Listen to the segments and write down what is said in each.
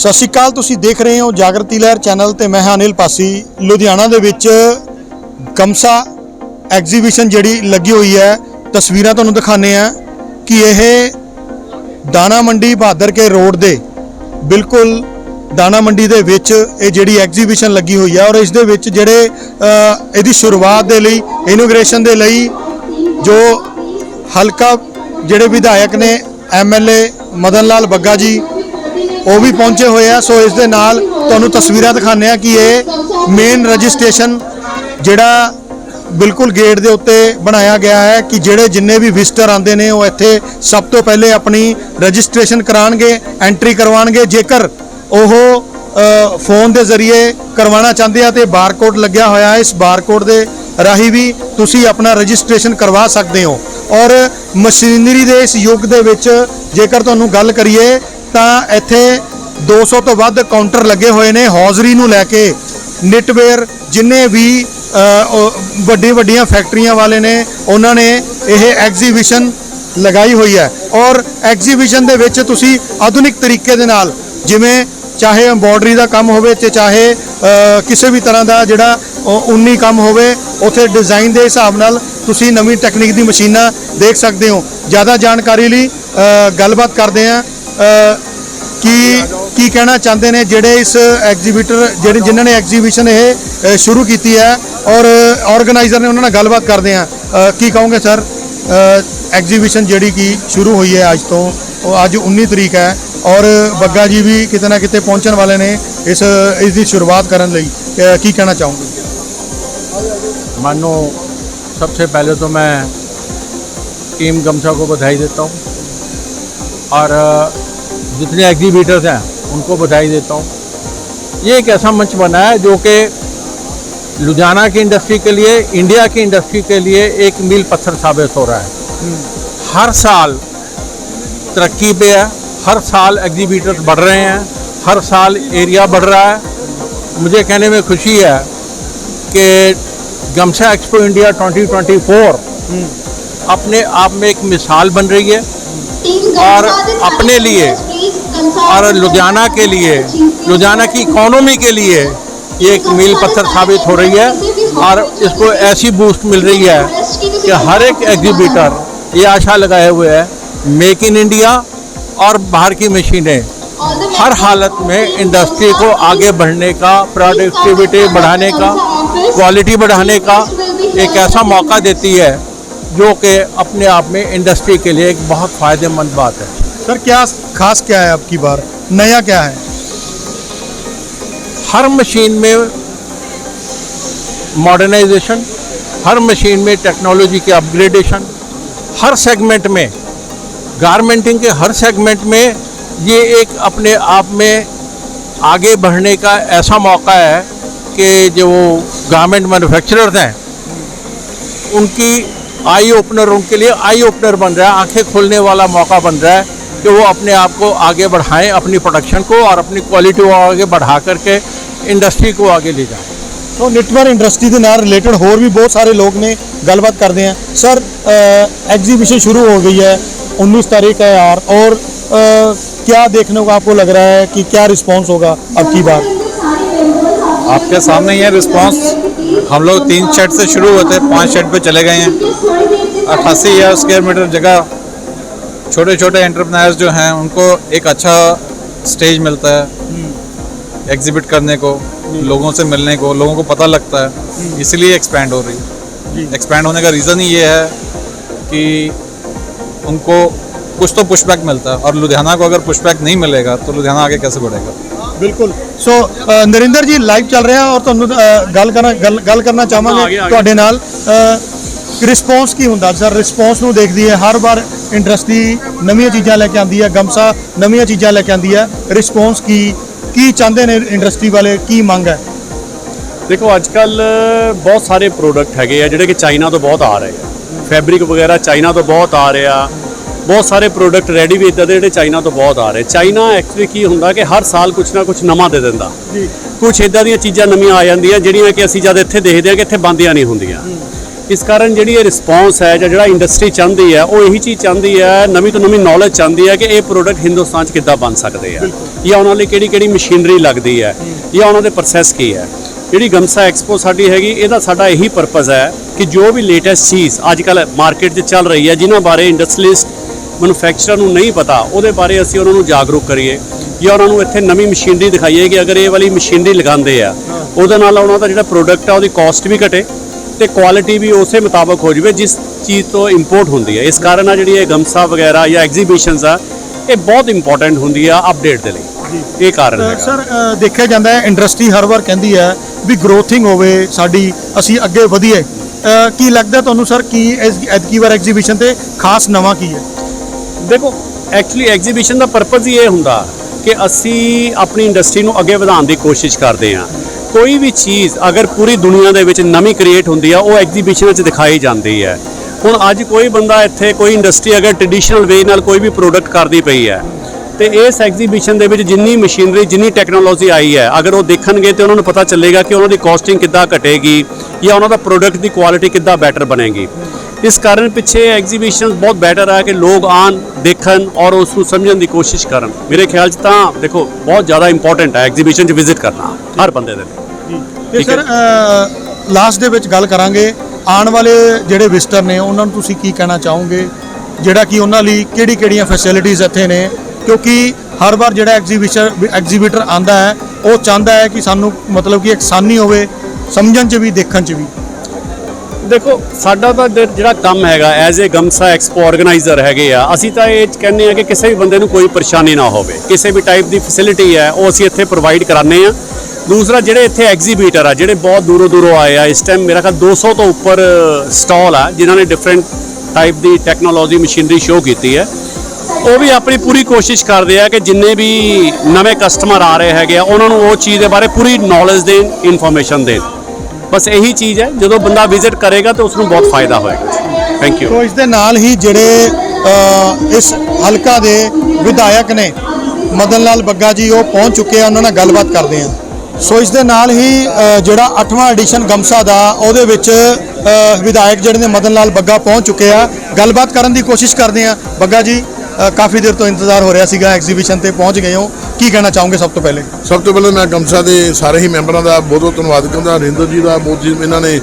ਸਤਿ ਸ਼੍ਰੀ ਅਕਾਲ, ਤੁਸੀਂ ਦੇਖ ਰਹੇ ਹੋ ਜਾਗਰਤੀ ਲਹਿਰ ਚੈਨਲ ਤੇ ਮੈਂ ਹਾਂ ਅਨਿਲ ਪਾਸੀ। ਲੁਧਿਆਣਾ ਦੇ ਵਿੱਚ ਗਮਸਾ ਐਗਜ਼ੀਬਿਸ਼ਨ ਜਿਹੜੀ ਲੱਗੀ ਹੋਈ ਹੈ, ਤਸਵੀਰਾਂ ਤੁਹਾਨੂੰ ਦਿਖਾਣੇ ਆ ਕਿ ਇਹ ਦਾਣਾ ਮੰਡੀ ਬਹਾਦਰ ਕੇ ਰੋਡ ਦੇ ਬਿਲਕੁਲ ਦਾਣਾ ਮੰਡੀ ਦੇ ਵਿੱਚ ਇਹ ਜਿਹੜੀ ਐਗਜ਼ੀਬਿਸ਼ਨ ਲੱਗੀ ਹੋਈ ਹੈ ਔਰ ਇਸ ਦੇ ਵਿੱਚ ਜਿਹੜੇ ਇਹਦੀ ਸ਼ੁਰੂਆਤ ਦੇ ਲਈ, ਇਨੋਗ੍ਰੇਸ਼ਨ ਦੇ ਲਈ ਜੋ ਹਲਕਾ ਜਿਹੜੇ ਵਿਧਾਇਕ ਨੇ ਐਮਐਲਏ ਮਦਨ ਲਾਲ ਬੱਗਾ ਜੀ ਉਹ ਵੀ ਪਹੁੰਚੇ ਹੋਏ ਆ। ਸੋ ਇਸ ਦੇ ਨਾਲ ਤੁਹਾਨੂੰ ਤਸਵੀਰਾਂ ਦਿਖਾਉਂਦੇ ਆ ਕਿ ਇਹ ਮੇਨ ਰਜਿਸਟ੍ਰੇਸ਼ਨ ਜਿਹੜਾ ਬਿਲਕੁਲ ਗੇਟ ਦੇ ਉੱਤੇ ਬਣਾਇਆ ਗਿਆ ਹੈ ਕਿ ਜਿਹੜੇ ਜਿੰਨੇ ਵੀ ਵਿਜ਼ਟਰ ਆਉਂਦੇ ਨੇ, ਉਹ ਇੱਥੇ ਸਭ ਤੋਂ ਪਹਿਲੇ ਆਪਣੀ ਰਜਿਸਟ੍ਰੇਸ਼ਨ ਕਰਾਉਣਗੇ ਐਂਟਰੀ ਕਰਵਾਉਣਗੇ। ਜੇਕਰ ਉਹ ਫੋਨ ਦੇ ਜ਼ਰੀਏ ਕਰਵਾਉਣਾ ਚਾਹੁੰਦੇ ਆ ਤੇ ਬਾਰਕੋਡ ਲੱਗਿਆ ਹੋਇਆ ਹੈ, ਇਸ ਬਾਰਕੋਡ ਦੇ ਰਾਹੀਂ ਵੀ ਤੁਸੀਂ ਆਪਣਾ ਰਜਿਸਟ੍ਰੇਸ਼ਨ ਕਰਵਾ ਸਕਦੇ ਹੋ। ਔਰ ਮਸ਼ੀਨਰੀ ਦੇ ਇਸ ਯੁੱਗ ਦੇ ਵਿੱਚ ਜੇਕਰ ਤੁਹਾਨੂੰ ਗੱਲ ਕਰੀਏ ਤਾਂ ਇੱਥੇ 200 ਤੋਂ ਵੱਧ ਕਾਊਂਟਰ ਲੱਗੇ ਹੋਏ ਨੇ ਹੌਜ਼ਰੀ ਨੂੰ ਲੈ ਕੇ। ਨਿਟਵੇਅਰ ਜਿੰਨੇ ਵੀ ਵੱਡੀ ਵੱਡੀਆਂ ਫੈਕਟਰੀਆਂ ਵਾਲੇ ਨੇ, ਉਹਨਾਂ ਨੇ ਇਹ ਐਗਜ਼ੀਬਿਸ਼ਨ ਲਗਾਈ ਹੋਈ ਹੈ। ਔਰ ਐਗਜ਼ੀਬਿਸ਼ਨ ਦੇ ਵਿੱਚ ਤੁਸੀਂ ਆਧੁਨਿਕ ਤਰੀਕੇ ਦੇ ਨਾਲ ਜਿਵੇਂ ਚਾਹੇ ਐਮਬੋਡਰੀ ਦਾ ਕੰਮ ਹੋਵੇ ਤੇ ਚਾਹੇ ਕਿਸੇ ਵੀ ਤਰ੍ਹਾਂ ਦਾ ਜਿਹੜਾ ਉਨੀ ਕੰਮ ਹੋਵੇ, ਉਥੇ ਡਿਜ਼ਾਈਨ ਦੇ ਹਿਸਾਬ ਨਾਲ ਤੁਸੀਂ ਨਵੀਂ ਟੈਕਨੀਕ ਦੀ ਮਸ਼ੀਨਾਂ ਦੇਖ ਸਕਦੇ ਹੋ। ਜ਼ਿਆਦਾ ਜਾਣਕਾਰੀ ਲਈ ਗੱਲਬਾਤ ਕਰਦੇ ਆ ਕੀ ਕੀ ਕਹਿਣਾ ਚਾਹੁੰਦੇ ਨੇ ਜਿਹੜੇ ਇਸ ਐਗਜ਼ੀਬਿਟਰ ਜਿਹੜੇ ਜਿਨ੍ਹਾਂ ਨੇ ਐਗਜ਼ੀਬਿਸ਼ਨ ਇਹ ਅ, ਸ਼ੁਰੂ ਕੀਤੀ ਹੈ ਔਰ ਆਰਗੇਨਾਈਜ਼ਰ ਨੇ ਉਹਨਾਂ ਨਾਲ ਗੱਲਬਾਤ ਕਰਦੇ ਆ ਕੀ ਕਹੋਗੇ ਸਰ ਐਗਜ਼ੀਬਿਸ਼ਨ ਜਿਹੜੀ ਕੀ ਸ਼ੁਰੂ ਹੋਈ ਹੈ ਅੱਜ ਤੋਂ ਉਹ ਅੱਜ 19 ਤਰੀਕ ਹੈ ਔਰ ਬੱਗਾ ਜੀ ਵੀ ਕਿਤੇ ਨਾ ਕਿਤੇ ਪਹੁੰਚਣ ਵਾਲੇ ਨੇ ਇਸ ਇਸ ਦੀ ਸ਼ੁਰੂਆਤ ਕਰਨ ਲਈ ਅ, ਕੀ ਕਹਿਣਾ ਚਾਹੋਗੇ मानो सबसे पहले तो मैं टीम गमछा को बधाई देता हूँ और अ, जितने एग्जीबिटर्स हैं उनको बधाई देता हूँ। ये एक ऐसा मंच बना है जो कि लुधियाना की इंडस्ट्री के लिए इंडिया की इंडस्ट्री के लिए एक मील पत्थर साबित हो रहा है। हर साल तरक्की पे है हर साल एग्जीबिटर्स बढ़ रहे हैं हर साल एरिया बढ़ रहा है। मुझे कहने में खुशी है कि गमसा एक्सपो इंडिया 2024 अपने आप में एक मिसाल बन रही है और अपने लिए और लुधियाना के लिए, लुधियाना की इकोनॉमी के लिए ये एक मील पत्थर साबित हो रही है और इसको ऐसी बूस्ट मिल रही है कि हर एक एग्जीबिटर ये आशा लगाए हुए है मेक इन इंडिया और बाहर की मशीनें। हर हालत में इंडस्ट्री को आगे बढ़ने का प्रोडक्टिविटी बढ़ाने का क्वालिटी बढ़ाने का एक ऐसा मौका देती है, जो कि अपने आप में इंडस्ट्री के लिए एक बहुत फ़ायदेमंद बात है। सर, क्या खास क्या है आपकी बार? नया क्या है? हर मशीन में मॉडर्नाइजेशन हर मशीन में टेक्नोलॉजी के अपग्रेडेशन हर सेगमेंट में गारमेंटिंग के हर सेगमेंट में ये एक अपने आप में आगे बढ़ने का ऐसा मौका है कि जो गारमेंट मैन्युफैक्चरर्स हैं, उनकी आई ओपनर उनके लिए आई ओपनर बन रहा है, आँखें खोलने वाला मौका बन रहा है। कि वो अपने आप को आगे बढ़ाएँ अपनी प्रोडक्शन को और अपनी क्वालिटी को आगे बढ़ा करके इंडस्ट्री को आगे ले जाए। तो नेटवर्क इंडस्ट्री के न रिलेटेड होर भी बहुत सारे लोग ने गलबात करते हैं। सर एग्जीबिशन शुरू हो गई है उन्नीस तारीख है यार और आ, क्या देखने को आपको लग रहा है कि क्या रिस्पॉन्स होगा? अब की बार आपके सामने ही है रिस्पॉन्स हम लोग तीन शेड से शुरू होते हैं पाँच शेड पे चले गए हैं। अट्ठासी या स्क्वेयर मीटर जगह छोटे छोटे एंटरप्रेन्योर्स जो हैं उनको एक अच्छा स्टेज मिलता है एग्जिबिट करने को लोगों से मिलने को लोगों को पता लगता है इसलिए एक्सपैंड हो रही है एक्सपैंड होने का रीज़न ही ये है कि उनको कुछ तो पुशबैक मिलता है और लुधियाना को अगर पुशबैक नहीं मिलेगा तो लुधियाना आगे कैसे बढ़ेगा ਬਿਲਕੁਲ ਸੋ ਅ, ਨਰਿੰਦਰ ਜੀ ਲਾਈਵ ਚੱਲ ਰਿਹਾ ਔਰ ਤੁਹਾਨੂੰ ਅ, ਗੱਲ ਕਰਨਾ ਗੱਲ ਗੱਲ ਕਰਨਾ ਚਾਹਾਂਗੇ ਤੁਹਾਡੇ ਨਾਲ ਰਿਸਪੌਂਸ ਕੀ ਹੁੰਦਾ? ਸਰ ਰਿਸਪੌਂਸ ਨੂੰ ਦੇਖਦੀ ਹੈ ਹਰ ਵਾਰ ਇੰਡਸਟਰੀ ਨਵੀਆਂ ਚੀਜ਼ਾਂ ਲੈ ਕੇ ਆਉਂਦੀ ਹੈ ਗਮਸਾ ਨਵੀਆਂ ਚੀਜ਼ਾਂ ਲੈ ਕੇ ਆਉਂਦੀ ਹੈ। ਰਿਸਪੌਂਸ ਕੀ ਕੀ ਚਾਹੁੰਦੇ ਨੇ ਇੰਡਸਟਰੀ ਵਾਲੇ ਕੀ ਮੰਗ ਹੈ? ਦੇਖੋ ਅੱਜ ਕੱਲ ਬਹੁਤ ਸਾਰੇ ਪ੍ਰੋਡਕਟ ਹੈਗੇ ਆ ਜਿਹੜੇ ਕਿ ਚਾਈਨਾ ਤੋਂ ਬਹੁਤ ਆ ਰਹੇ ਆ। ਫੈਬਰਿਕ ਵਗੈਰਾ ਚਾਈਨਾ ਤੋਂ ਬਹੁਤ ਆ ਰਿਹਾ। ਬਹੁਤ ਸਾਰੇ ਪ੍ਰੋਡਕਟ ਰੈਡੀ ਵੀ ਇੱਦਾਂ ਦੇ ਜਿਹੜੇ ਚਾਈਨਾ ਤੋਂ ਬਹੁਤ ਆ ਰਹੇ। ਚਾਈਨਾ ਐਕਚੁਅਲੀ ਕੀ ਹੁੰਦਾ ਕਿ ਹਰ ਸਾਲ ਕੁਝ ਨਾ ਕੁਝ ਨਵਾਂ ਦੇ ਦਿੰਦਾ। ਜੀ। ਕੁਝ ਇਦਾਂ ਦੀਆਂ ਚੀਜ਼ਾਂ ਨਵੀਆਂ ਆ ਜਾਂਦੀਆਂ ਜਿਹੜੀਆਂ ਕਿ ਅਸੀਂ ਜਦ ਇੱਥੇ ਦੇਖਦੇ ਹਾਂ ਕਿ ਇੱਥੇ ਬੰਦੀਆਂ ਨਹੀਂ ਹੁੰਦੀਆਂ। ਇਸ ਕਾਰਨ ਜਿਹੜੀ ਇਹ ਰਿਸਪੌਂਸ ਹੈ ਜਾਂ ਜਿਹੜਾ ਇੰਡਸਟਰੀ ਚਾਹੁੰਦੀ ਹੈ ਉਹ ਇਹੀ ਚੀਜ਼ ਚਾਹੁੰਦੀ ਹੈ ਨਵੀਂ ਤੋਂ ਨਵੀਂ ਨੌਲੇਜ ਚਾਹੁੰਦੀ ਹੈ ਕਿ ਇਹ ਪ੍ਰੋਡਕਟ ਹਿੰਦੁਸਤਾਨ 'ਚ ਕਿੱਦਾਂ ਬਣ ਸਕਦੇ ਆ ਜਾਂ ਉਹਨਾਂ ਲਈ ਕਿਹੜੀ ਕਿਹੜੀ ਮਸ਼ੀਨਰੀ ਲੱਗਦੀ ਹੈ ਜਾਂ ਉਹਨਾਂ ਦੇ ਪ੍ਰੋਸੈਸ ਕੀ ਹੈ। ਜਿਹੜੀ ਗਮਸਾ ਐਕਸਪੋ ਸਾਡੀ ਹੈਗੀ ਇਹਦਾ ਸਾਡਾ ਇਹੀ ਪਰਪਸ ਹੈ ਕਿ ਜੋ ਵੀ ਲੇਟੈਸਟ ਚੀਜ਼ ਅੱਜ ਕੱਲ ਮਾਰਕੀਟ 'ਚ ਚੱਲ ਰਹੀ ਹੈ ਜਿਨ੍ਹਾਂ ਬਾਰੇ ਇੰਡਸਟਰੀਲਿਸਟ ਮੈਨੂਫੈਕਚਰਰ ਨੂੰ ਨਹੀਂ ਪਤਾ ਉਹਦੇ ਬਾਰੇ ਅਸੀਂ ਉਹਨਾਂ ਨੂੰ ਜਾਗਰੂਕ ਕਰੀਏ। ਜਾਂ ਉਹਨਾਂ ਨੂੰ ਇੱਥੇ ਨਵੀਂ ਮਸ਼ੀਨਰੀ ਦਿਖਾਈਏ ਕਿ ਅਗਰ ਇਹ ਵਾਲੀ ਮਸ਼ੀਨਰੀ ਲਗਾਉਂਦੇ ਆ ਉਹਦੇ ਨਾਲ ਉਹਨਾਂ ਦਾ ਜਿਹੜਾ ਪ੍ਰੋਡਕਟ ਆ ਉਹਦੀ ਕਾਸਟ ਵੀ ਘਟੇ। ਤੇ ਕੁਆਲਿਟੀ ਵੀ ਉਸੇ ਮੁਤਾਬਕ ਹੋ ਜਾਵੇ ਜਿਸ ਚੀਜ਼ ਤੋਂ ਇੰਪੋਰਟ ਹੁੰਦੀ ਹੈ। ਇਸ ਕਾਰਨ ਆ ਜਿਹੜੀ ਇਹ ਗਮਸਾ ਵਗੈਰਾ ਜਾਂ ਐਗਜ਼ੀਬਿਸ਼ਨਸ ਆ ਇਹ ਬਹੁਤ ਇੰਪੋਰਟੈਂਟ ਹੁੰਦੀ ਆ ਅਪਡੇਟ ਦੇ ਲਈ। ਇਹ ਕਾਰਨ ਹੈਗਾ। ਸਰ ਦੇਖਿਆ ਜਾਂਦਾ ਹੈ ਇੰਡਸਟਰੀ ਹਰ ਵਾਰ ਕਹਿੰਦੀ ਹੈ ਵੀ ਗਰੋਥਿੰਗ ਹੋਵੇ ਸਾਡੀ ਅਸੀਂ ਅੱਗੇ ਵਧੀਏ। ਕੀ ਲੱਗਦਾ ਤੁਹਾਨੂੰ ਸਰ ਕੀ ਇਸ ਐਤਕੀ ਵਾਰ ਐਗਜ਼ੀਬਿਸ਼ਨ ਤੇ ਖਾਸ ਨਵਾਂ ਕੀ ਹੈ? ਦੇਖੋ ਐਕਚੁਅਲੀ ਐਗਜ਼ੀਬਿਸ਼ਨ ਦਾ ਪਰਪਸ ਹੀ ਇਹ ਹੁੰਦਾ ਕਿ ਅਸੀਂ ਆਪਣੀ ਇੰਡਸਟਰੀ ਨੂੰ ਅੱਗੇ ਵਧਾਉਣ ਦੀ ਕੋਸ਼ਿਸ਼ ਕਰਦੇ ਹਾਂ। ਕੋਈ ਵੀ ਚੀਜ਼ ਅਗਰ ਪੂਰੀ ਦੁਨੀਆ ਦੇ ਵਿੱਚ ਨਵੀਂ ਕ੍ਰੀਏਟ ਹੁੰਦੀ ਆ, ਉਹ ਐਗਜ਼ੀਬਿਸ਼ਨ ਵਿੱਚ ਦਿਖਾਈ ਜਾਂਦੀ ਹੈ। ਹੁਣ ਅੱਜ ਕੋਈ ਬੰਦਾ ਇੱਥੇ ਕੋਈ ਇੰਡਸਟਰੀ ਅਗਰ ਟ੍ਰੈਡੀਸ਼ਨਲ ਵੇ ਨਾਲ ਕੋਈ ਵੀ ਪ੍ਰੋਡਕਟ ਕਰਦੀ ਪਈ ਹੈ, ਤੇ ਇਸ ਐਗਜ਼ੀਬਿਸ਼ਨ ਦੇ ਵਿੱਚ ਜਿੰਨੀ ਮਸ਼ੀਨਰੀ ਜਿੰਨੀ ਟੈਕਨੋਲੋਜੀ ਆਈ ਹੈ, ਅਗਰ ਉਹ ਦੇਖਣਗੇ ਤੇ ਉਹਨਾਂ ਨੂੰ ਪਤਾ ਚੱਲੇਗਾ ਕਿ ਉਹਨਾਂ ਦੀ ਕਾਸਟਿੰਗ ਕਿੱਦਾਂ ਘਟੇਗੀ ਜਾਂ ਉਹਨਾਂ ਦਾ ਪ੍ਰੋਡਕਟ ਦੀ ਕੁਆਲਿਟੀ ਕਿੱਦਾਂ ਬੈਟਰ ਬਣੇਗੀ। ਇਸ ਕਾਰਨ ਪਿੱਛੇ ਐਗਜ਼ੀਬਿਸ਼ਨ ਬਹੁਤ ਬੈਟਰ ਹੈ ਕਿ ਲੋਕ ਆਣ ਦੇਖਣ ਔਰ ਉਸ ਨੂੰ ਸਮਝਣ ਦੀ ਕੋਸ਼ਿਸ਼ ਕਰਨ। ਮੇਰੇ ਖਿਆਲ 'ਚ ਤਾਂ ਦੇਖੋ ਬਹੁਤ ਜ਼ਿਆਦਾ ਇੰਪੋਰਟੈਂਟ ਹੈ ਐਗਜ਼ੀਬਿਸ਼ਨ 'ਚ ਵਿਜ਼ਿਟ ਕਰਨਾ ਹਰ ਬੰਦੇ ਦੇ ਲਈ। ਤੇ। ਸਰ ਲਾਸਟ ਦੇ ਵਿੱਚ ਗੱਲ ਕਰਾਂਗੇ। ਆਉਣ ਵਾਲੇ ਜਿਹੜੇ ਵਿਜ਼ਟਰ ਨੇ ਉਹਨਾਂ ਨੂੰ ਤੁਸੀਂ ਕੀ ਕਹਿਣਾ ਚਾਹੋਗੇ? ਜਿਹੜਾ ਕਿ ਉਹਨਾਂ ਲਈ ਕਿਹੜੀ ਕਿਹੜੀਆਂ ਫੈਸਿਲਿਟੀਆਂ ਇੱਥੇ ਨੇ? ਕਿਉਂਕਿ ਹਰ ਵਾਰ ਜਿਹੜਾ ਐਗਜ਼ੀਬਿਸ਼ਨ ਐਗਜ਼ੀਬਿਟਰ ਆਂਦਾ ਹੈ ਉਹ ਚਾਹੁੰਦਾ ਹੈ ਕਿ ਸਾਨੂੰ ਮਤਲਬ ਕਿ ਆਸਾਨੀ ਹੋਵੇ ਸਮਝਣ 'ਚ ਵੀ ਦੇਖਣ 'ਚ ਵੀ। ਦੇਖੋ, ਸਾਡਾ ਤਾਂ ਜ- ਜਿਹੜਾ ਕੰਮ ਹੈਗਾ ਐਜ਼ ਅ ਗਮਸਾ ਐਕਸਪੋ ਆਰਗੇਨਾਈਜ਼ਰ ਹੈਗੇ ਆ, ਅਸੀਂ ਤਾਂ ਇਹ ਕਹਿੰਦੇ ਆ ਕਿ ਕਿਸੇ ਵੀ ਬੰਦੇ ਨੂੰ ਕੋਈ ਪਰੇਸ਼ਾਨੀ ਨਾ ਹੋਵੇ। ਕਿਸੇ ਵੀ ਟਾਈਪ ਦੀ ਫੈਸਿਲਿਟੀ ਹੈ, ਉਹ ਅਸੀਂ ਇੱਥੇ ਪ੍ਰੋਵਾਈਡ ਕਰਾਉਂਦੇ ਆ। ਦੂਸਰਾ, ਜਿਹੜੇ ਇੱਥੇ ਐਗਜ਼ੀਬਿਟਰ ਆ, ਜਿਹੜੇ ਬਹੁਤ ਦੂਰੋਂ ਦੂਰੋਂ ਆਏ ਆ, ਇਸ ਟਾਈਮ ਮੇਰਾ ਖਿਆਲ 200 ਤੋਂ ਉੱਪਰ ਸਟਾਲ ਆ, ਜਿਨ੍ਹਾਂ ਨੇ ਡਿਫਰੈਂਟ ਟਾਈਪ ਦੀ ਟੈਕਨੋਲੋਜੀ ਮਸ਼ੀਨਰੀ ਸ਼ੋਅ ਕੀਤੀ ਹੈ। ਉਹ ਵੀ ਆਪਣੀ ਪੂਰੀ ਕੋਸ਼ਿਸ਼ ਕਰਦੇ ਆ ਕਿ ਜਿੰਨੇ ਵੀ ਨਵੇਂ ਕਸਟਮਰ ਆ ਰਹੇ ਹੈਗੇ ਆ, ਉਹਨਾਂ ਨੂੰ ਉਹ ਚੀਜ਼ ਦੇ ਬਾਰੇ ਪੂਰੀ ਨੌਲੇਜ ਦੇਣ ਇਨਫੋਰਮੇਸ਼ਨ ਦੇਣ। ਬਸ ਇਹੀ ਚੀਜ਼ ਹੈ, ਜਦੋਂ ਬੰਦਾ ਵਿਜ਼ਿਟ ਕਰੇਗਾ ਤਾਂ ਉਸ ਨੂੰ ਬਹੁਤ ਫਾਇਦਾ ਹੋਏਗਾ। ਥੈਂਕ ਯੂ ਸੋ ਇਸ ਦੇ ਨਾਲ ਹੀ ਜਿਹੜੇ ਇਸ ਹਲਕਾ ਦੇ ਵਿਧਾਇਕ ਨੇ, ਮਦਨ ਲਾਲ ਬੱਗਾ ਜੀ, ਉਹ ਪਹੁੰਚ ਚੁੱਕੇ ਆ, ਉਹਨਾਂ ਨਾਲ ਗੱਲਬਾਤ ਕਰਦੇ ਆ। ਸੋ ਇਸ ਦੇ ਨਾਲ ਹੀ ਜਿਹੜਾ 8ਵਾਂ ਐਡੀਸ਼ਨ ਗਮਸਾ ਦਾ, ਉਹਦੇ ਵਿੱਚ ਵਿਧਾਇਕ ਜਿਹੜੇ ਨੇ ਮਦਨ ਲਾਲ ਬੱਗਾ ਪਹੁੰਚ ਚੁੱਕੇ ਆ। ਗੱਲਬਾਤ ਕਰਨ ਦੀ ਕੋਸ਼ਿਸ਼ ਕਰਦੇ ਆ। ਬੱਗਾ ਜੀ ਕਾਫੀ ਦੇਰ ਤੋਂ ਇੰਤਜ਼ਾਰ ਹੋ ਰਿਹਾ ਸੀਗਾ, ਐਗਜ਼ੀਬਿਸ਼ਨ ਤੇ ਪਹੁੰਚ ਗਏ ਹੋ। ਕੀ ਕਹਿਣਾ ਚਾਹੋਗੇ ਸਭ ਤੋਂ ਪਹਿਲੇ? ਸਭ ਤੋਂ ਪਹਿਲਾਂ ਮੈਂ ਗਮਸਾ ਦੇ ਸਾਰੇ ਹੀ ਮੈਂਬਰਾਂ ਦਾ ਬਹੁਤ ਬਹੁਤ ਧੰਨਵਾਦ ਕਰਦਾ ਰਿੰਦਰ ਜੀ ਦਾ ਬਹੁਤ ਜੀ ਇਹਨਾਂ ਨੇ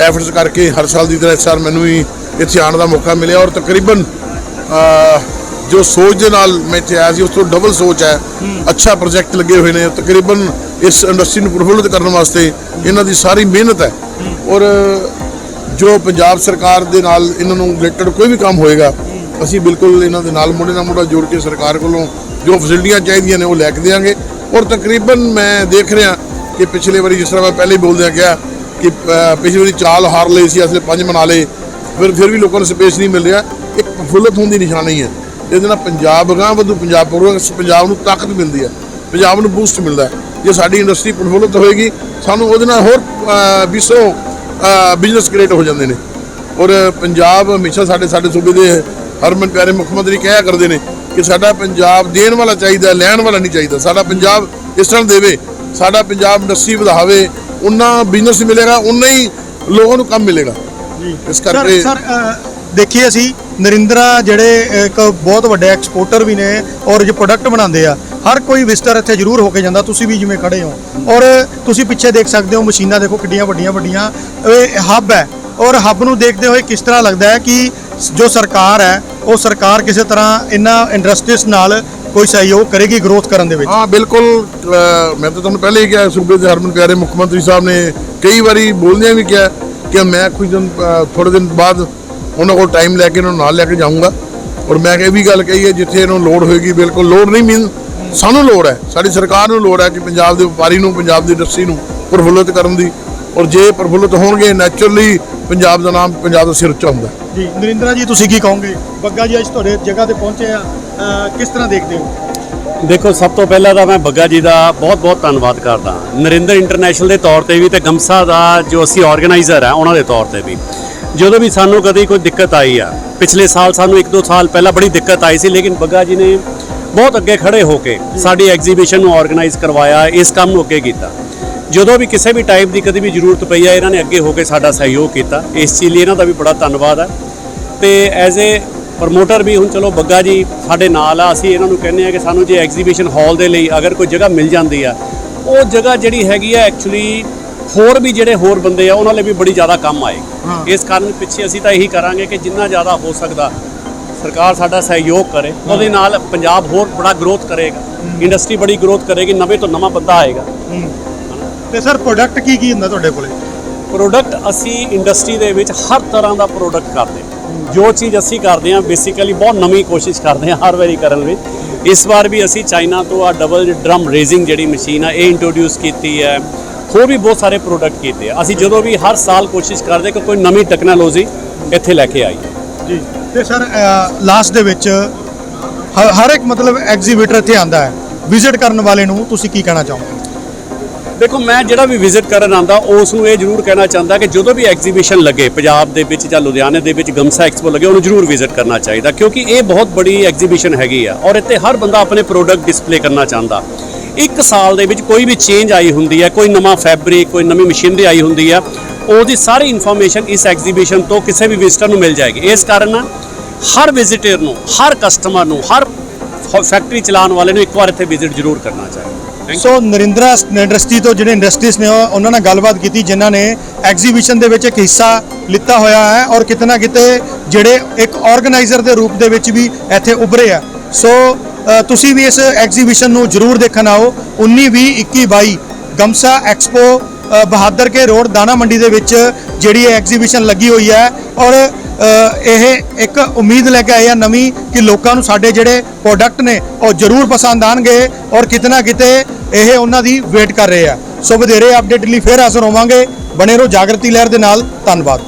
ਐਫਰਟਸ ਕਰਕੇ ਹਰ ਸਾਲ ਦੀ ਤਰ੍ਹਾਂ ਇਸ ਸਾਲ ਮੈਨੂੰ ਵੀ ਇੱਥੇ ਆਉਣ ਦਾ ਮੌਕਾ ਮਿਲਿਆ ਔਰ ਤਕਰੀਬਨ ਜੋ ਸੋਚ ਦੇ ਨਾਲ ਮੈਂ ਇੱਥੇ ਆਇਆ ਸੀ ਉਸ ਤੋਂ ਡਬਲ ਸੋਚ ਹੈ। ਅੱਛਾ ਪ੍ਰੋਜੈਕਟ ਲੱਗੇ ਹੋਏ ਨੇ ਤਕਰੀਬਨ ਇਸ ਇੰਡਸਟਰੀ ਨੂੰ ਪ੍ਰਫੁੱਲਿਤ ਕਰਨ ਵਾਸਤੇ ਇਹਨਾਂ ਦੀ ਸਾਰੀ ਮਿਹਨਤ ਹੈ। ਔਰ ਜੋ ਪੰਜਾਬ ਸਰਕਾਰ ਦੇ ਨਾਲ ਇਹਨਾਂ ਨੂੰ ਰਿਲੇਟਡ ਕੋਈ ਵੀ ਕੰਮ ਹੋਏਗਾ ਅਸੀਂ ਬਿਲਕੁਲ ਇਹਨਾਂ ਦੇ ਨਾਲ ਮੋਢੇ ਨਾਲ ਮੋਢਾ ਜੋੜ ਕੇ ਸਰਕਾਰ ਕੋਲੋਂ ਜੋ ਫੈਸਿਲਿਟੀਆਂ ਚਾਹੀਦੀਆਂ ਨੇ ਉਹ ਲੈ ਕੇ ਦੇਵਾਂਗੇ। ਔਰ ਤਕਰੀਬਨ ਮੈਂ ਦੇਖ ਰਿਹਾ ਕਿ ਪਿਛਲੇ ਵਾਰੀ ਜਿਸ ਤਰ੍ਹਾਂ ਮੈਂ ਪਹਿਲੇ ਹੀ ਬੋਲਦਿਆਂ ਕਿਹਾ ਕਿ ਪਿਛਲੀ ਵਾਰੀ ਚਾਲ ਹਾਰ ਲਈ ਸੀ ਅਸਲੇ ਪੰਜ ਮਨਾ ਲਏ। ਫਿਰ ਫਿਰ ਵੀ ਲੋਕਾਂ ਨੂੰ ਸਪੇਸ ਨਹੀਂ ਮਿਲ ਰਿਹਾ। ਇੱਕ ਪ੍ਰਫੁੱਲਤ ਹੋਣ ਦੀ ਨਿਸ਼ਾਨੀ ਹੈ। ਇਹਦੇ ਨਾਲ ਪੰਜਾਬ ਅਗਾਂਹ ਵਧੂ ਪੰਜਾਬ ਪੂਰਾ ਪੰਜਾਬ ਨੂੰ ਤਾਕਤ ਮਿਲਦੀ ਹੈ। ਪੰਜਾਬ ਨੂੰ ਬੂਸਟ ਮਿਲਦਾ ਜੇ ਸਾਡੀ ਇੰਡਸਟਰੀ ਪ੍ਰਫੁੱਲਤ ਹੋਏਗੀ ਸਾਨੂੰ ਉਹਦੇ ਨਾਲ ਹੋਰ ਅਹ, ਵਿਸੋ ਬਿਜ਼ਨਸ ਕ੍ਰੀਏਟ ਹੋ ਜਾਂਦੇ ਨੇ। ਔਰ ਪੰਜਾਬ ਹਮੇਸ਼ਾ ਸਾਡੇ ਸਾਡੇ ਸੂਬੇ ਦੇ ਹਰਮਨ ਪਿਆਰੇ ਮੁੱਖ ਮੰਤਰੀ ਕਹਿਆ ਕਰਦੇ ਨੇ ਕਿ ਸਾਡਾ ਪੰਜਾਬ ਦੇਣ ਵਾਲਾ ਚਾਹੀਦਾ ਲੈਣ ਵਾਲਾ ਨਹੀਂ ਚਾਹੀਦਾ। ਸਾਡਾ ਪੰਜਾਬ ਇਸ ਤਰ੍ਹਾਂ ਦੇਵੇ ਸਾਡਾ ਪੰਜਾਬ ਇੰਡਸਟਰੀ ਵਧਾਵੇ ਉਨਾ ਬਿਜ਼ਨਸ ਮਿਲੇਗਾ ਉਨਾ ਹੀ ਲੋਕਾਂ ਨੂੰ ਕੰਮ ਮਿਲੇਗਾ। ਇਸ ਸਰ ਕਰਕੇ ਸਰ ਦੇਖੀਏ ਅਸੀਂ ਨਰਿੰਦਰਾ ਜਿਹੜੇ ਇੱਕ ਬਹੁਤ ਵੱਡੇ ਐਕਸਪੋਰਟਰ ਵੀ ਨੇ ਔਰ ਜੋ ਪ੍ਰੋਡਕਟ ਬਣਾਉਂਦੇ ਆ ਹਰ ਕੋਈ ਵਿਜ਼ਟਰ ਇੱਥੇ ਜ਼ਰੂਰ ਹੋ ਕੇ ਜਾਂਦਾ ਤੁਸੀਂ ਵੀ ਜਿਵੇਂ ਖੜੇ ਹੋ। ਔਰ ਤੁਸੀਂ ਪਿੱਛੇ ਦੇਖ ਸਕਦੇ ਹੋ ਮਸ਼ੀਨਾਂ ਦੇਖੋ ਕਿੱਡੀਆਂ ਵੱਡੀਆਂ ਵੱਡੀਆਂ ਇਹ ਹੱਬ ਹੈ। ਔਰ ਹੱਬ ਨੂੰ ਦੇਖਦੇ ਹੋਏ ਕਿਸ ਤਰ੍ਹਾਂ ਲੱਗਦਾ ਹੈ ਕਿ ਜੋ ਸਰਕਾਰ ਹੈ ਉਹ ਸਰਕਾਰ ਕਿਸੇ ਤਰ੍ਹਾਂ ਇਹਨਾਂ ਇੰਡਸਟਰੀਜ਼ ਨਾਲ ਕੋਈ ਸਹਿਯੋਗ ਕਰੇਗੀ ਗਰੋਥ ਕਰਨ ਦੇ ਵਿੱਚ? ਹਾਂ, ਬਿਲਕੁਲ ਮੈਂ ਤਾਂ ਤੁਹਾਨੂੰ ਪਹਿਲੇ ਹੀ ਕਿਹਾ ਸੂਬੇ ਦੇ ਹਰਮਨ ਪਿਆਰੇ ਮੁੱਖ ਮੰਤਰੀ ਸਾਹਿਬ ਨੇ ਕਈ ਵਾਰੀ ਬੋਲਦਿਆਂ ਵੀ ਕਿਹਾ ਕਿ ਮੈਂ ਕੁਝ ਦਿਨ, ਅਹ ਥੋੜੇ ਦਿਨ ਬਾਅਦ ਉਹਨਾਂ ਕੋਲ ਟਾਈਮ ਲੈ ਕੇ, ਉਹਨਾਂ ਨੂੰ ਨਾਲ ਲੈ ਕੇ ਜਾਊਂਗਾ। ਔਰ ਮੈਂ ਇਹ ਵੀ ਗੱਲ ਕਹੀ ਹੈ, ਜਿੱਥੇ ਇਹਨੂੰ ਲੋੜ ਹੋਏਗੀ, ਬਿਲਕੁਲ ਲੋੜ ਨਹੀਂ ਮੀਨ ਸਾਨੂੰ ਲੋੜ ਹੈ। ਸਾਡੀ ਸਰਕਾਰ ਨੂੰ ਲੋੜ ਹੈ ਕਿ ਪੰਜਾਬ ਦੇ ਵਪਾਰੀ ਨੂੰ, ਪੰਜਾਬ ਦੀ ਇੰਡਸਟਰੀ ਨੂੰ ਪ੍ਰਫੁੱਲਿਤ ਕਰਨ ਦੀ। ਔਰ ਜੇ ਪ੍ਰਫੁੱਲਿਤ ਹੋਣਗੇ ਨੈਚੁਰਲੀ ਪੰਜਾਬ ਦਾ ਨਾਮ ਪੰਜਾਬ ਦਾ ਸਿਰ ਉੱਚਾ ਹੁੰਦਾ। ਜੀ ਨਰਿੰਦਰਾ ਜੀ ਤੁਸੀਂ ਕੀ ਕਹੋਗੇ? ਬੱਗਾ ਜੀ ਅੱਜ ਤੁਹਾਡੇ ਜਗ੍ਹਾ ਤੇ ਪਹੁੰਚੇ ਆ। ਕਿਸ ਤਰ੍ਹਾਂ ਦੇਖਦੇ ਹੋ? ਦੇਖੋ ਸਭ ਤੋਂ ਪਹਿਲਾਂ ਤਾਂ ਮੈਂ ਬੱਗਾ ਜੀ ਦਾ ਬਹੁਤ-ਬਹੁਤ ਧੰਨਵਾਦ ਕਰਦਾ ਨਰਿੰਦਰ ਇੰਟਰਨੈਸ਼ਨਲ ਦੇ ਤੌਰ ਤੇ ਵੀ ਤੇ ਗਮਸਾ ਦਾ ਜੋ ਅਸੀਂ ਆਰਗੇਨਾਈਜ਼ਰ ਆ ਉਹਨਾਂ ਦੇ ਤੌਰ ਤੇ ਵੀ। ਜਦੋਂ ਵੀ ਸਾਨੂੰ ਕਦੀ ਕੋਈ ਦਿੱਕਤ ਆਈ ਆ ਪਿਛਲੇ ਸਾਲ ਸਾਨੂੰ 1-2 ਸਾਲ ਪਹਿਲਾਂ ਬੜੀ ਦਿੱਕਤ ਆਈ ਸੀ ਲੇਕਿਨ ਬੱਗਾ ਜੀ ਨੇ ਬਹੁਤ ਅੱਗੇ ਖੜੇ ਹੋ ਕੇ ਸਾਡੀ ਐਗਜ਼ੀਬਿਸ਼ਨ ਨੂੰ ਆਰਗੇਨਾਈਜ਼ ਕਰਵਾਇਆ ਇਸ ਕੰਮ ਨੂੰ ਅੱਗੇ ਕੀਤਾ। ਜਦੋਂ ਵੀ ਕਿਸੇ ਵੀ ਟਾਈਪ ਦੀ ਕਦੇ ਵੀ ਜ਼ਰੂਰਤ ਪਈ ਹੈ ਇਹਨਾਂ ਨੇ ਅੱਗੇ ਹੋ ਕੇ ਸਾਡਾ ਸਹਿਯੋਗ ਕੀਤਾ। ਇਸ ਚੀਜ਼ ਲਈ ਇਹਨਾਂ ਦਾ ਵੀ ਬੜਾ ਧੰਨਵਾਦ ਹੈ ਤੇ ਐਜ਼ ਏ ਪ੍ਰਮੋਟਰ ਵੀ ਹੁਣ ਚਲੋ ਬੱਗਾ ਜੀ ਸਾਡੇ ਨਾਲ ਆ ਅਸੀਂ ਇਹਨਾਂ ਨੂੰ ਕਹਿੰਦੇ ਆ ਕਿ ਸਾਨੂੰ ਜੇ ਐਗਜ਼ੀਬਿਸ਼ਨ ਹਾਲ ਦੇ ਲਈ ਅਗਰ ਕੋਈ ਜਗ੍ਹਾ ਮਿਲ ਜਾਂਦੀ ਆ ਉਹ ਜਗ੍ਹਾ ਜਿਹੜੀ ਹੈਗੀ ਆ ਐਕਚੁਅਲੀ ਹੋਰ ਵੀ ਜਿਹੜੇ ਹੋਰ ਬੰਦੇ ਆ ਉਹਨਾਂ ਲਈ ਵੀ ਬੜੀ ਜ਼ਿਆਦਾ ਕੰਮ ਆਏਗੀ। ਇਸ ਕਾਰਨ ਪਿੱਛੇ ਅਸੀਂ ਤਾਂ ਇਹੀ ਕਰਾਂਗੇ ਕਿ ਜਿੰਨਾ ਜ਼ਿਆਦਾ ਹੋ ਸਕਦਾ ਸਰਕਾਰ ਸਾਡਾ ਸਹਿਯੋਗ ਕਰੇ। ਉਹਦੇ ਨਾਲ ਪੰਜਾਬ ਹੋਰ ਬੜਾ ਗਰੋਥ ਕਰੇਗਾ। ਇੰਡਸਟਰੀ ਬੜੀ ਗਰੋਥ ਕਰੇਗੀ ਨਵੇਂ ਤੋਂ ਨਵਾਂ ਬੰਦਾ ਆਏਗਾ। ਤੇ ਸਰ ਪ੍ਰੋਡਕਟ ਕੀ ਕੀ ਹੁੰਦਾ ਤੁਹਾਡੇ ਕੋਲੇ? ਪ੍ਰੋਡਕਟ ਅਸੀਂ ਇੰਡਸਟਰੀ ਦੇ ਵਿੱਚ ਹਰ ਤਰ੍ਹਾਂ ਦਾ ਪ੍ਰੋਡਕਟ ਕਰਦੇ ਹਾਂ। ਜੋ ਚੀਜ਼ ਅਸੀਂ ਕਰਦੇ ਹਾਂ ਬੇਸਿਕਲੀ ਬਹੁਤ ਨਵੀਂ ਕੋਸ਼ਿਸ਼ ਕਰਦੇ ਹਾਂ ਹਰ ਵਾਰੀ ਕਰਨ ਵਿੱਚ ਇਸ ਵਾਰ ਵੀ ਅਸੀਂ ਚਾਈਨਾ ਤੋਂ ਆ ਡਬਲ ਡਰਮ ਰੇਜ਼ਿੰਗ ਜਿਹੜੀ ਮਸ਼ੀਨ ਆ ਇਹ ਇੰਟਰੋਡਿਊਸ ਕੀਤੀ ਹੈ। ਹੋਰ ਵੀ ਬਹੁਤ ਸਾਰੇ ਪ੍ਰੋਡਕਟ ਕੀਤੇ ਆ। ਅਸੀਂ ਜਦੋਂ ਵੀ ਹਰ ਸਾਲ ਕੋਸ਼ਿਸ਼ ਕਰਦੇ ਕਿ ਕੋਈ ਨਵੀਂ ਟੈਕਨੋਲੋਜੀ ਇੱਥੇ ਲੈ ਕੇ ਆਈਏ। ਜੀ। ਤੇ ਸਰ ਲਾਸਟ ਦੇ ਵਿੱਚ ਹ- ਹਰ ਇੱਕ ਮਤਲਬ ਐਗਜ਼ੀਬਿਟਰ ਇੱਥੇ ਆਂਦਾ ਹੈ। ਵਿਜ਼ਿਟ ਕਰਨ ਵਾਲੇ ਨੂੰ ਤੁਸੀਂ ਕੀ ਕਹਿਣਾ ਚਾਹੋਗੇ? ਦੇਖੋ, ਮੈਂ ਜਿਹੜਾ ਵੀ ਵਿਜ਼ਿਟ ਕਰਨ ਆਂਦਾ ਉਸ ਨੂੰ ਇਹ ਜ਼ਰੂਰ ਕਹਿਣਾ ਚਾਹੁੰਦਾ ਕਿ ਜਦੋਂ ਵੀ ਐਗਜ਼ੀਬਿਸ਼ਨ ਲੱਗੇ, ਪੰਜਾਬ ਦੇ ਵਿੱਚ ਜਾਂ ਲੁਧਿਆਣੇ ਦੇ ਵਿੱਚ ਗਮਸਾ ਐਕਸਪੋ ਲੱਗੇ, ਉਹਨੂੰ ਜ਼ਰੂਰ ਵਿਜ਼ਿਟ ਕਰਨਾ ਚਾਹੀਦਾ, ਕਿਉਂਕਿ ਇਹ ਬਹੁਤ ਬੜੀ ਐਗਜ਼ੀਬਿਸ਼ਨ ਹੈਗੀ ਆ ਔਰ ਇੱਥੇ ਹਰ ਬੰਦਾ ਆਪਣੇ ਪ੍ਰੋਡਕਟ ਡਿਸਪਲੇ ਕਰਨਾ ਚਾਹੁੰਦਾ। ਇੱਕ ਸਾਲ ਦੇ ਵਿੱਚ ਕੋਈ ਵੀ ਚੇਂਜ ਆਈ ਹੁੰਦੀ ਹੈ ਕੋਈ ਨਵਾਂ ਫੈਬਰਿਕ ਕੋਈ ਨਵੀਂ ਮਸ਼ੀਨਰੀ ਆਈ ਹੁੰਦੀ ਆ, ਉਹਦੀ ਸਾਰੀ ਇਨਫੋਰਮੇਸ਼ਨ ਇਸ ਐਗਜ਼ੀਬਿਸ਼ਨ ਤੋਂ ਕਿਸੇ ਵੀ ਵਿਜ਼ਿਟਰ ਨੂੰ ਮਿਲ ਜਾਏਗੀ। ਇਸ ਕਾਰਨ ਹਰ ਵਿਜ਼ਿਟਰ ਨੂੰ, ਹਰ ਕਸਟਮਰ ਨੂੰ, ਹਰ ਫੈਕਟਰੀ ਚਲਾਉਣ ਵਾਲੇ ਨੂੰ ਇੱਕ ਵਾਰ ਇੱਥੇ ਵਿਜ਼ਿਟ ਜ਼ਰੂਰ ਕਰਨਾ ਚਾਹੀਦਾ। ਸੋ ਨਰਿੰਦਰਾ ਇੰਡਸਟਰੀ ਤੋਂ ਜਿਹੜੇ ਇੰਡਸਟਰੀਜ਼ ਨੇ ਉਹ- ਉਹਨਾਂ ਨਾਲ ਗੱਲਬਾਤ ਕੀਤੀ ਜਿਨ੍ਹਾਂ ਨੇ ਐਗਜ਼ੀਬਿਸ਼ਨ ਦੇ ਵਿੱਚ ਇੱਕ ਹਿੱਸਾ ਲਿੱਤਾ ਹੋਇਆ ਹੈ ਔਰ ਕਿਤੇ ਨਾ ਕਿਤੇ ਜਿਹੜੇ ਇੱਕ ਆਰਗੇਨਾਈਜ਼ਰ ਦੇ ਰੂਪ ਦੇ ਵਿੱਚ ਵੀ ਇੱਥੇ ਉੱਭਰੇ ਆ। ਸੋ ਤੁਸੀਂ ਵੀ ਇਸ ਐਗਜ਼ੀਬਿਸ਼ਨ ਨੂੰ ਜ਼ਰੂਰ ਦੇਖਣ ਆਓ। 19 20 21 22 ਗਮਸਾ ਐਕਸਪੋ ਬਹਾਦਰ ਕੇ ਰੋਡ ਦਾਣਾ ਮੰਡੀ ਦੇ ਵਿੱਚ ਜਿਹੜੀ ਇਹ ਐਗਜ਼ੀਬਿਸ਼ਨ ਲੱਗੀ ਹੋਈ ਹੈ ਔਰ ਇਹ ਇੱਕ ਉਮੀਦ ਲੈ ਕੇ ਆਏ ਆ ਨਵੀਂ ਕਿ ਲੋਕਾਂ ਨੂੰ ਸਾਡੇ ਜਿਹੜੇ ਪ੍ਰੋਡਕਟ ਨੇ ਉਹ ਜ਼ਰੂਰ ਪਸੰਦ ਆਣਗੇ ਔਰ ਕਿਤੇ ਨਾ ਕਿਤੇ ਇਹ ਉਹਨਾਂ ਦੀ ਵੇਟ ਕਰ ਰਹੇ ਆ। ਸੋ ਵਧੇਰੇ ਅਪਡੇਟ ਲਈ ਫੇਰ ਹਾਜ਼ਰ ਹੋਵਾਂਗੇ। ਬਣੇ ਰਹੋ ਜਾਗਰਤੀ ਲਹਿਰ ਦੇ ਨਾਲ। ਧੰਨਵਾਦ।